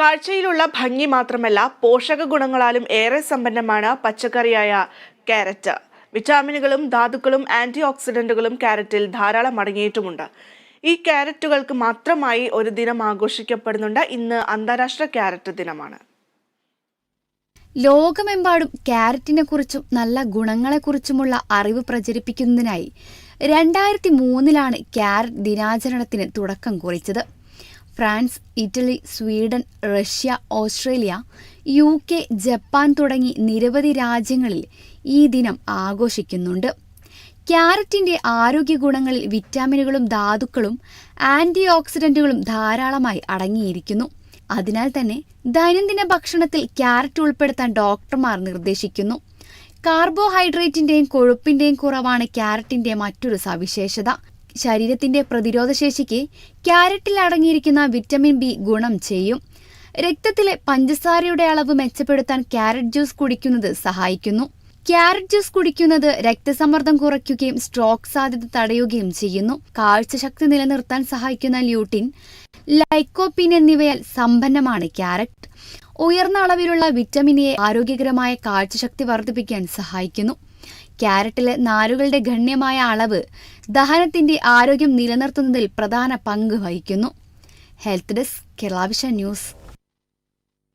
കാഴ്ചയിലുള്ള ഭംഗി മാത്രമല്ല പോഷക ഗുണങ്ങളാലും ഏറെ സമ്പന്നമാണ് പച്ചക്കറിയായ ക്യാരറ്റ്. വിറ്റാമിനുകളും ധാതുക്കളും ആന്റി ഓക്സിഡന്റുകളും ക്യാരറ്റിൽ ധാരാളം അടങ്ങിയിട്ടുമുണ്ട്. ഈ ക്യാരറ്റുകൾക്ക് മാത്രമായി ഒരു ദിനം ആഘോഷിക്കപ്പെടുന്നുണ്ട്. ഇന്ന് അന്താരാഷ്ട്ര ക്യാരറ്റ് ദിനമാണ്. ലോകമെമ്പാടും ക്യാരറ്റിനെ കുറിച്ചും നല്ല ഗുണങ്ങളെക്കുറിച്ചുമുള്ള അറിവ് പ്രചരിപ്പിക്കുന്നതിനായി രണ്ടായിരത്തി മൂന്നിലാണ് ക്യാരറ്റ് ദിനാചരണത്തിന് തുടക്കം കുറിച്ചത്. France Italy Sweden Russia Australia U K Japan തുടങ്ങി നിരവധി രാജ്യങ്ങളിൽ ഈ ദിനം ആഘോഷിക്കുന്നുണ്ട്. ക്യാരറ്റിന്റെ ആരോഗ്യ ഗുണങ്ങളിൽ വിറ്റാമിനുകളും ധാതുക്കളും ആന്റി ഓക്സിഡന്റുകളും ധാരാളമായി അടങ്ങിയിരിക്കുന്നു. അതിനാൽ തന്നെ ദൈനംദിന ഭക്ഷണത്തിൽ ക്യാരറ്റ് ഉൾപ്പെടുത്താൻ ഡോക്ടർമാർ നിർദ്ദേശിക്കുന്നു. കാർബോഹൈഡ്രേറ്റിന്റെയും കൊഴുപ്പിന്റെയും കുറവാണ് ക്യാരറ്റിന്റെ മറ്റൊരു സവിശേഷത. ശരീരത്തിന്റെ പ്രതിരോധശേഷിക്ക് ക്യാരറ്റിൽ അടങ്ങിയിരിക്കുന്ന വിറ്റമിൻ ബി ഗുണം ചെയ്യും. രക്തത്തിലെ പഞ്ചസാരയുടെ അളവ് മെച്ചപ്പെടുത്താൻ ക്യാരറ്റ് ജ്യൂസ് കുടിക്കുന്നത് സഹായിക്കുന്നു. ക്യാരറ്റ് ജ്യൂസ് കുടിക്കുന്നത് രക്തസമ്മർദ്ദം കുറയ്ക്കുകയും സ്ട്രോക്ക് സാധ്യത തടയുകയും ചെയ്യുന്നു. കാഴ്ചശക്തി നിലനിർത്താൻ സഹായിക്കുന്ന ല്യൂട്ടിൻ ലൈക്കോപ്പിൻ എന്നിവയാൽ സമ്പന്നമാണ് ക്യാരറ്റ്. ഉയർന്ന അളവിലുള്ള വിറ്റമിൻ എ ആരോഗ്യകരമായ കാഴ്ചശക്തി വർദ്ധിപ്പിക്കാൻ സഹായിക്കുന്നു. ക്യാരറ്റിലെ നാരുകളുടെ ഗണ്യമായ അളവ് ദഹനത്തിന്റെ ആരോഗ്യം നിലനിർത്തുന്നതിൽ പ്രധാന പങ്ക് വഹിക്കുന്നു. ഹെൽത്ത് ഡെസ്ക് കേരളാവിഷ ന്യൂസ്.